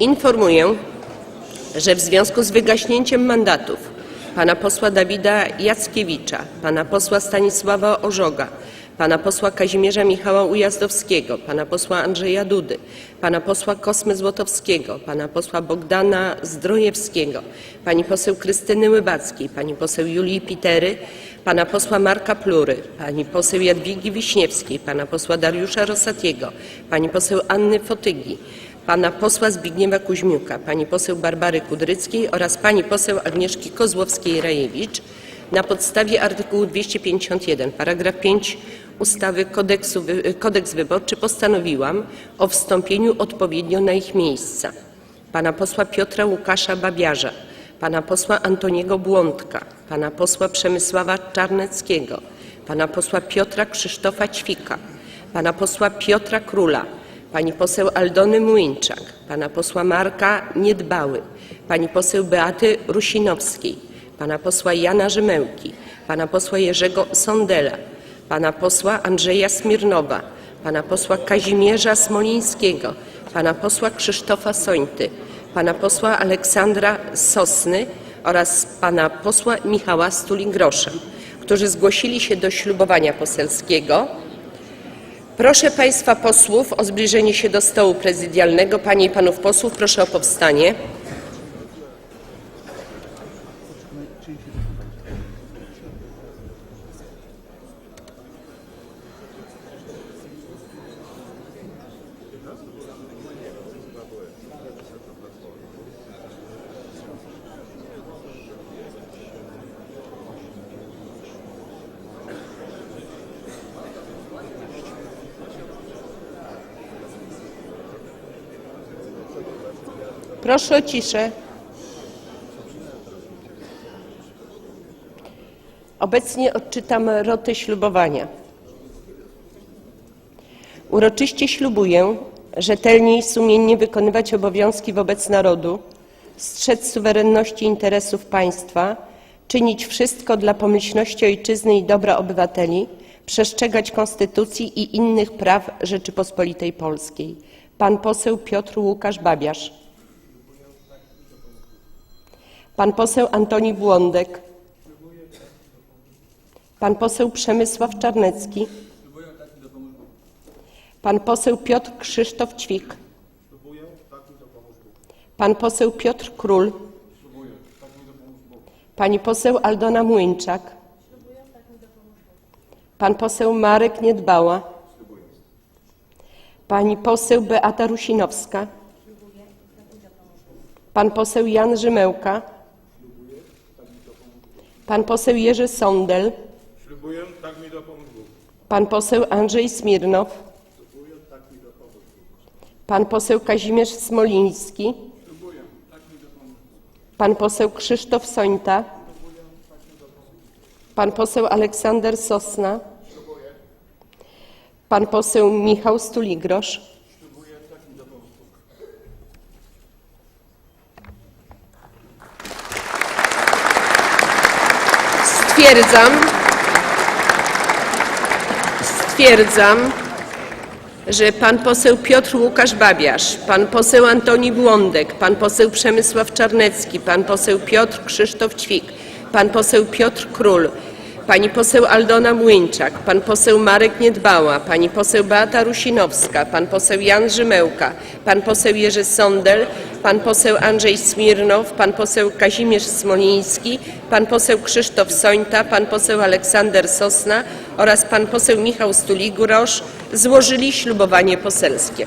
Informuję, że w związku z wygaśnięciem mandatów pana posła Dawida Jackiewicza, pana posła Stanisława Ożoga, pana posła Kazimierza Michała Ujazdowskiego, pana posła Andrzeja Dudy, pana posła Kosmy Złotowskiego, pana posła Bogdana Zdrojewskiego, pani poseł Krystyny Łybackiej, pani poseł Julii Pitery, pana posła Marka Plury, pani poseł Jadwigi Wiśniewskiej, pana posła Dariusza Rosatiego, pani poseł Anny Fotygi, pana posła Zbigniewa Kuźmiuka, pani poseł Barbary Kudryckiej oraz pani poseł Agnieszki Kozłowskiej-Rajewicz na podstawie artykułu 251 paragraf 5 ustawy kodeksu, Kodeks Wyborczy postanowiłam o wstąpieniu odpowiednio na ich miejsca. Pana posła Piotra Łukasza Babiarza, pana posła Antoniego Błądka, pana posła Przemysława Czarneckiego, pana posła Piotra Krzysztofa Ćwika, pana posła Piotra Króla, pani poseł Aldony Młyńczak, pana posła Marka Niedbały, pani poseł Beaty Rusinowskiej, pana posła Jana Rzymełki, pana posła Jerzego Sondela, pana posła Andrzeja Smirnowa, pana posła Kazimierza Smolińskiego, pana posła Krzysztofa Sońty, pana posła Aleksandra Sosny oraz pana posła Michała Stuli-Grosza, którzy zgłosili się do ślubowania poselskiego. Proszę państwa posłów o zbliżenie się do stołu prezydialnego. Panie i panów posłów proszę o powstanie. Proszę o ciszę. Obecnie odczytam rotę ślubowania. Uroczyście ślubuję rzetelnie i sumiennie wykonywać obowiązki wobec narodu, strzec suwerenności interesów państwa, czynić wszystko dla pomyślności ojczyzny i dobra obywateli, przestrzegać konstytucji i innych praw Rzeczypospolitej Polskiej. Pan poseł Piotr Łukasz Babiarz. Pan poseł Antoni Błądek. Pan poseł Przemysław Czarnecki. Pan poseł Piotr Krzysztof Ćwik. Pan poseł Piotr Król. Pani poseł Aldona Młyńczak. Pan poseł Marek Niedbała. Pani poseł Beata Rusinowska. Pan poseł Jan Rzymełka. Pan poseł Jerzy Sondel. Ślubuję, tak mi dopomóż Bóg. Pan poseł Andrzej Smirnow. Pan poseł Kazimierz Smoliński. Pan poseł Krzysztof Sońta. Pan poseł Aleksander Sosna. Pan poseł Michał Stuligrosz. Stwierdzam, stwierdzam, że pan poseł Piotr Łukasz Babiarz, pan poseł Antoni Błądek, pan poseł Przemysław Czarnecki, pan poseł Piotr Krzysztof Ćwik, pan poseł Piotr Król, pani poseł Aldona Młyńczak, pan poseł Marek Niedbała, pani poseł Beata Rusinowska, pan poseł Jan Rzymełka, pan poseł Jerzy Sondel, pan poseł Andrzej Smirnow, pan poseł Kazimierz Smoliński, pan poseł Krzysztof Sońta, pan poseł Aleksander Sosna oraz pan poseł Michał Stuli-Grosz złożyli ślubowanie poselskie.